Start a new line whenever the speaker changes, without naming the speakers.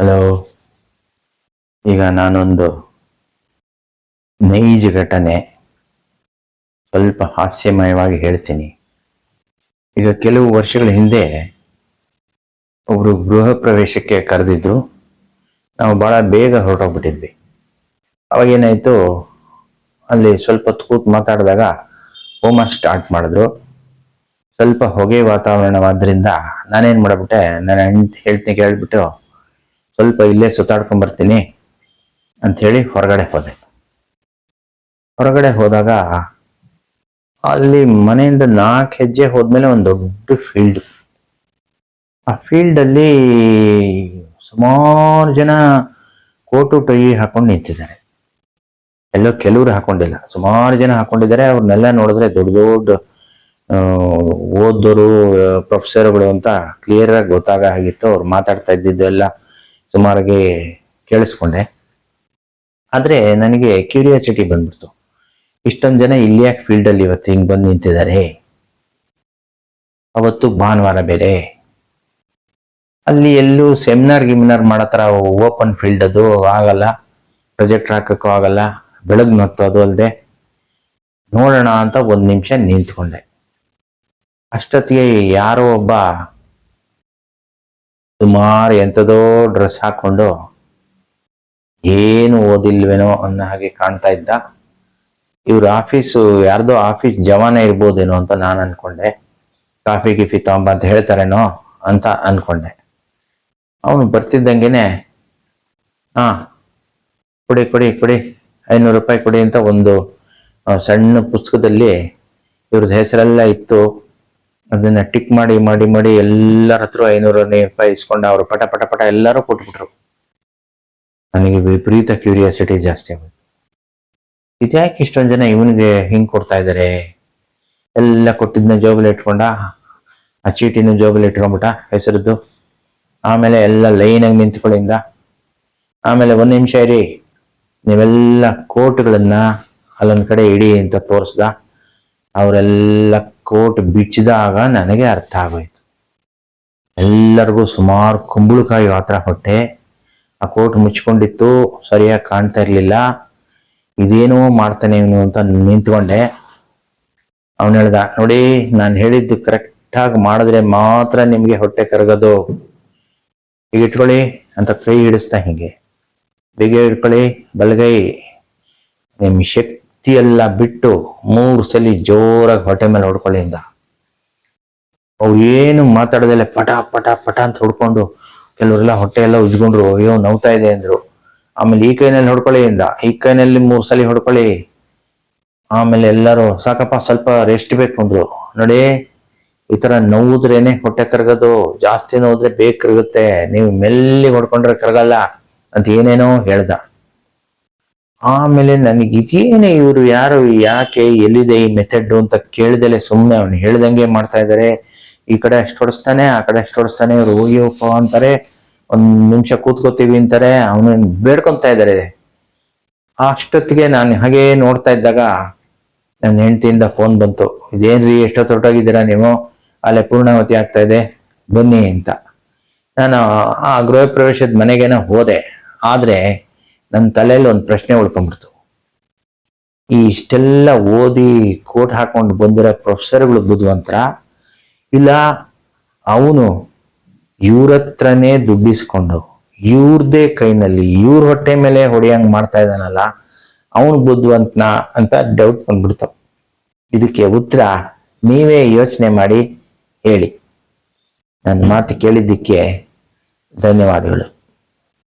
Hello. ಈಗ ನಾನೊಂದು ನೈಜ ಘಟನೆ ಸ್ವಲ್ಪ ಹಾಸ್ಯಮಯವಾಗಿ ಹೇಳ್ತೀನಿ. ಈಗ ಕೆಲವು ವರ್ಷಗಳ ಹಿಂದೆ ಒಬ್ಬರು ಗೃಹ ಪ್ರವೇಶಕ್ಕೆ ಕರೆದಿದ್ರು. ನಾವು ಭಾಳ ಬೇಗ ಹೊರಟೋಗ್ಬಿಟ್ಟಿದ್ವಿ. ಅವಾಗ ಏನಾಯ್ತು, ಅಲ್ಲಿ ಸ್ವಲ್ಪ ಹೊತ್ತು ಕೂತ್ ಮಾತಾಡಿದಾಗ ಹೋಮ ಸ್ಟಾರ್ಟ್ ಮಾಡಿದ್ರು. ಸ್ವಲ್ಪ ಹೊಗೆ ವಾತಾವರಣವಾದ್ರಿಂದ ನಾನೇನು ಮಾಡ್ಬಿಟ್ಟೆ ನಾನು ಹೆಂಡ್ತಿ ಹೇಳ್ತೀನಿ ಕೇಳ್ಬಿಟ್ಟು ಸ್ವಲ್ಪ ಇಲ್ಲೇ ಸುತ್ತಾಡ್ಕೊಂಡ್ ಬರ್ತೀನಿ ಅಂತ ಹೇಳಿ ಹೊರಗಡೆ ಹೋದೆ. ಹೊರಗಡೆ ಹೋದಾಗ ಅಲ್ಲಿ ಮನೆಯಿಂದ ನಾಲ್ಕು ಹೆಜ್ಜೆ ಹೋದ್ಮೇಲೆ ಒಂದು ದೊಡ್ಡ ಫೀಲ್ಡ್ ಆ ಫೀಲ್ಡ್ ಅಲ್ಲಿ ಸುಮಾರು ಜನ ಕೋಟು ಟೈ ಹಾಕೊಂಡು ನಿಂತಿದ್ದಾರೆ. ಎಲ್ಲೋ ಕೆಲವರು ಹಾಕೊಂಡಿಲ್ಲ. ಸುಮಾರು ಜನ ಹಾಕೊಂಡಿದ್ದಾರೆ. ಅವ್ರನ್ನೆಲ್ಲ ನೋಡಿದ್ರೆ ದೊಡ್ಡ ದೊಡ್ಡ ಓದೋರು ಪ್ರೊಫೆಸರ್ಗಳು ಅಂತ ಕ್ಲಿಯರ್ ಆಗಿ ಗೊತ್ತಾಗ ಹಾಗಿತ್ತು. ಅವ್ರು ಮಾತಾಡ್ತಾ ಇದ್ದಿದ್ದೆಲ್ಲ ಸುಮಾರಾಗಿ ಕೇಳಿಸ್ಕೊಂಡೆ. ಆದರೆ ನನಗೆ ಕ್ಯೂರಿಯಾಸಿಟಿ ಬಂದ್ಬಿಡ್ತು. ಇಷ್ಟೊಂದು ಜನ ಇಲ್ಲಿ ಯಾಕೆ ಫೀಲ್ಡಲ್ಲಿ ಇವತ್ತು ಹಿಂಗೆ ಬಂದು ನಿಂತಿದ್ದಾರೆ? ಅವತ್ತು ಭಾನುವಾರ ಬೇರೆ. ಅಲ್ಲಿ ಎಲ್ಲೂ ಸೆಮಿನಾರ್ ಗಿಮಿನಾರ್ ಮಾಡೋ ಥರ ಓಪನ್ ಫೀಲ್ಡ್ ಅದು ಆಗಲ್ಲ. ಪ್ರೊಜೆಕ್ಟ್ ಹಾಕೋಕ್ಕೂ ಆಗಲ್ಲ. ಬೆಳಗ್ಗೆ ಮತ್ತು ಅದು ಅಲ್ಲದೆ ನೋಡೋಣ ಅಂತ ಒಂದು ನಿಮಿಷ ನಿಂತ್ಕೊಂಡೆ. ಅಷ್ಟೊತ್ತಿಗೆ ಯಾರೋ ಒಬ್ಬ ಸುಮಾರು ಎಂಥದೋ ಡ್ರೆಸ್ ಹಾಕೊಂಡು ಏನು ಓದಿಲ್ವೇನೋ ಅನ್ನೋ ಹಾಗೆ ಕಾಣ್ತಾ ಇದ್ದ. ಇವ್ರ ಆಫೀಸು ಯಾರ್ದೋ ಆಫೀಸ್ ಜವಾನ ಇರ್ಬೋದೇನೋ ಅಂತ ನಾನು ಅನ್ಕೊಂಡೆ. ಕಾಫಿ ಗಿಫಿ ತಗೊಂಬ ಅಂತ ಹೇಳ್ತಾರೇನೋ ಅಂತ ಅನ್ಕೊಂಡೆ. ಅವನು ಬರ್ತಿದ್ದಂಗೆನೆ, ಹಾ, ಕೊಡಿ ಕೊಡಿ ಕೊಡಿ, ಐನೂರು ರೂಪಾಯಿ ಕೊಡಿ ಅಂತ ಒಂದು ಸಣ್ಣ ಪುಸ್ತಕದಲ್ಲಿ ಇವ್ರದ್ದು ಹೆಸರೆಲ್ಲ ಇತ್ತು. ಅದನ್ನ ಟಿಕ್ ಮಾಡಿ ಮಾಡಿ ಮಾಡಿ ಎಲ್ಲರ ಹತ್ರ ಐನೂರನೇ ರೂಪಾಯಿ ಇಸ್ಕೊಂಡು ಅವರು ಪಟ ಪಟ ಪಟ ಎಲ್ಲರೂ ಕೊಟ್ಬಿಟ್ರು. ನನಗೆ ವಿಪರೀತ ಕ್ಯೂರಿಯಾಸಿಟಿ ಜಾಸ್ತಿ ಆಗುತ್ತೆ ಇದ್ಯಾಕೆ ಇಷ್ಟೊಂದು ಜನ ಇವನಿಗೆ ಹಿಂಗ್ ಕೊಡ್ತಾ ಇದ್ದಾರೆ ಎಲ್ಲ ಕೊಟ್ಟಿದ್ನ ಜೋಬಲ್ಲಿ ಇಟ್ಕೊಂಡ, ಆ ಚೀಟಿನ ಜೋಬಲ್ಲಿ ಇಟ್ಕೊಂಡ್ಬಿಟ್ಟ, ಹೆಸರದ್ದು, ಆಮೇಲೆ ಎಲ್ಲ ಲೈನಾಗಿ ನಿಂತ್ಕೊಳ್ಳಿಂದ, ಆಮೇಲೆ ಒಂದು ನಿಮಿಷ ಇರಿ, ನೀವೆಲ್ಲ ಕೋಟ್ಗಳನ್ನ ಅಲ್ಲೊಂದು ಕಡೆ ಇಡಿ ಅಂತ ತೋರಿಸ್ದ. ಅವರೆಲ್ಲ ಕೋಟ್ ಬಿಚ್ಚಿದಾಗ ನನಗೆ ಅರ್ಥ ಆಗೋಯ್ತು. ಎಲ್ಲರಿಗೂ ಸುಮಾರು ಕುಂಬಳಕಾಯಿ ಆತರ ಹೊಟ್ಟೆ. ಆ ಕೋಟ್ ಮುಚ್ಕೊಂಡಿತ್ತು, ಸರಿಯಾಗಿ ಕಾಣ್ತಾ ಇರಲಿಲ್ಲ. ಇದೇನೋ ಮಾಡ್ತಾನೆ ಇವನು ಅಂತ ನಿಂತ್ಕೊಂಡೆ. ಅವನು ಹೇಳ್ದ, ನೋಡಿ, ನಾನು ಹೇಳಿದ್ದು ಕರೆಕ್ಟಾಗಿ ಮಾಡಿದ್ರೆ ಮಾತ್ರ ನಿಮ್ಗೆ ಹೊಟ್ಟೆ ಕರಗೋದು. ಈಗ ಇಟ್ಕೊಳ್ಳಿ, ಅಂತ ಕೈ ಹಿಡಿಸ್ತಾ ಹಿಂಗೆ. ಬೇಗ ಇಟ್ಕೊಳ್ಳಿ, ಬಲಗೈ. ನಿಮ್ಮ ಶಕ್ತಿ ಎಲ್ಲ ಬಿಟ್ಟು ಮೂರು ಸಲ ಜೋರಾಗಿ ಹೊಟ್ಟೆ ಮೇಲೆ ಹೊಡ್ಕೊಳ್ಳಿ ಇಂದ ಅವ್ರು ಏನು ಮಾತಾಡದಲ್ಲೇ, ಪಟ ಪಟ ಪಟ ಅಂತ ಹೊಡ್ಕೊಂಡು ಕೆಲವರೆಲ್ಲ ಹೊಟ್ಟೆ ಎಲ್ಲ ಉಜ್ಕೊಂಡ್ರು ಅಯ್ಯೋ, ನೋವ್ತಾ ಇದೆ, ಅಂದ್ರು. ಆಮೇಲೆ ಈ ಕೈನಲ್ಲಿ ಹೊಡ್ಕೊಳ್ಳಿ ಇಂದ ಈ ಕೈನಲ್ಲಿ ಮೂರು ಸಲ ಹೊಡ್ಕೊಳ್ಳಿ. ಆಮೇಲೆ ಎಲ್ಲರೂ, ಸಾಕಪ್ಪ, ಸ್ವಲ್ಪ ರೆಸ್ಟ್ ಬೇಕು, ಅಂದ್ರು. ನೋಡಿ, ಈ ತರ ನೋವುದ್ರೇನೆ ಹೊಟ್ಟೆ ಕರಗೋದು, ಜಾಸ್ತಿ ನೋವಿದ್ರೆ ಬೇಗ ಕರಗುತ್ತೆ. ನೀವು ಮೆಲ್ಲಿಗೆ ಹೊಡ್ಕೊಂಡ್ರೆ ಕರಗಲ್ಲ, ಅಂತ ಏನೇನೋ ಹೇಳ್ದ. ಆಮೇಲೆ ನನಗೆ ಇದೇನೆ ಇವರು ಯಾರು ಯಾಕೆ ಎಲ್ಲಿದೆ ಈ ಮೆಥಡ್ ಅಂತ ಕೇಳ್ದಲೆ ಸುಮ್ಮನೆ ಅವ್ನು ಹೇಳ್ದಂಗೆ ಮಾಡ್ತಾ ಇದ್ದಾರೆ ಈ ಕಡೆ ಅಷ್ಟು ಹೊಡಿಸ್ತಾನೆ, ಆ ಕಡೆ ಅಷ್ಟು ಹೊಡಿಸ್ತಾನೆ, ಇವ್ರು ಹೋಗಿ ಹೋಗೋ ಅಂತಾರೆ. ಒಂದ್ ನಿಮಿಷ ಕೂತ್ಕೋತೀವಿ ಅಂತಾರೆ, ಅವನು ಬೇಡ್ಕೊಂತ ಇದಾರೆ. ಅಷ್ಟೊತ್ತಿಗೆ ನಾನು ಹಾಗೆ ನೋಡ್ತಾ ಇದ್ದಾಗ ನನ್ನ ಹೆಂಡತಿಯಿಂದ ಫೋನ್ ಬಂತು. ಇದೇನ್ರಿ ಎಷ್ಟೊತ್ತು ಹೊರಟಾಗಿದ್ದೀರಾ ನೀವು? ಅಲ್ಲೇ ಪೂರ್ಣಾವತಿ ಆಗ್ತಾ ಇದೆ, ಬನ್ನಿ ಅಂತ. ನಾನು ಆ ಗೃಹ ಪ್ರವೇಶದ ಮನೆಗೇನ ಹೋದೆ. ಆದ್ರೆ ನನ್ನ ತಲೆಯಲ್ಲಿ ಒಂದು ಪ್ರಶ್ನೆ ಉಳ್ಕೊಂಡ್ಬಿಡ್ತು. ಈ ಇಷ್ಟೆಲ್ಲ ಓದಿ ಕೋಟ್ ಹಾಕೊಂಡು ಬಂದಿರೋ ಪ್ರೊಫೆಸರ್ಗಳು ಬುದ್ಧಿವಂತರ ಇಲ್ಲ ಅವನು ಇವ್ರ ಹತ್ರನೇ ದುಡ್ಡಿಸ್ಕೊಂಡು, ಇವ್ರದೇ ಕೈನಲ್ಲಿ, ಇವ್ರ ಹೊಟ್ಟೆ ಮೇಲೆ ಹೊಡೆಯಂಗ್ ಮಾಡ್ತಾ ಇದ್ದಾನಲ್ಲ, ಅವನು ಬುದ್ಧಿವಂತನ ಅಂತ ಡೌಟ್ ಬಂದ್ಬಿಡ್ತು. ಇದಕ್ಕೆ ಉತ್ತರ ನೀವೇ ಯೋಚನೆ ಮಾಡಿ ಹೇಳಿ. ನನ್ನ ಮಾತು ಕೇಳಿದ್ದಕ್ಕೆ ಧನ್ಯವಾದಗಳು.